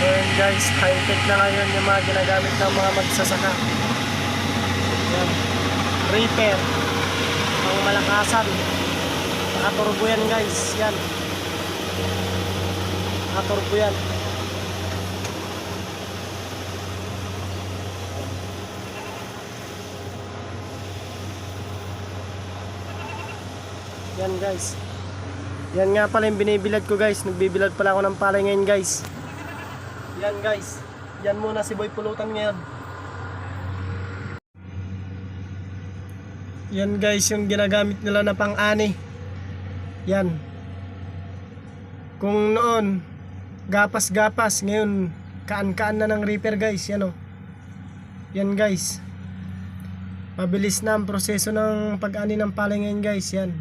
guys, high-tech na ngayon yung mga ginagamit ng mga magsasaka. Yan. Reaper. Ang malakasan. Nakaturbo yan guys. Yan. Nakaturbo yan. Yan guys. Yan nga pala yung binibilad ko guys. Nagbibilad pala ako ng palay ngayon guys. Yan guys. Yan muna si Boy Pulutan ngayon. Yan guys yung ginagamit nila na pang-ani. Yan. Kung noon, gapas-gapas. Ngayon, kaan-kaan na ng reaper guys. Yan o. Yan guys. Mabilis na ang proseso ng pag-ani ng palay ngayon guys. Yan.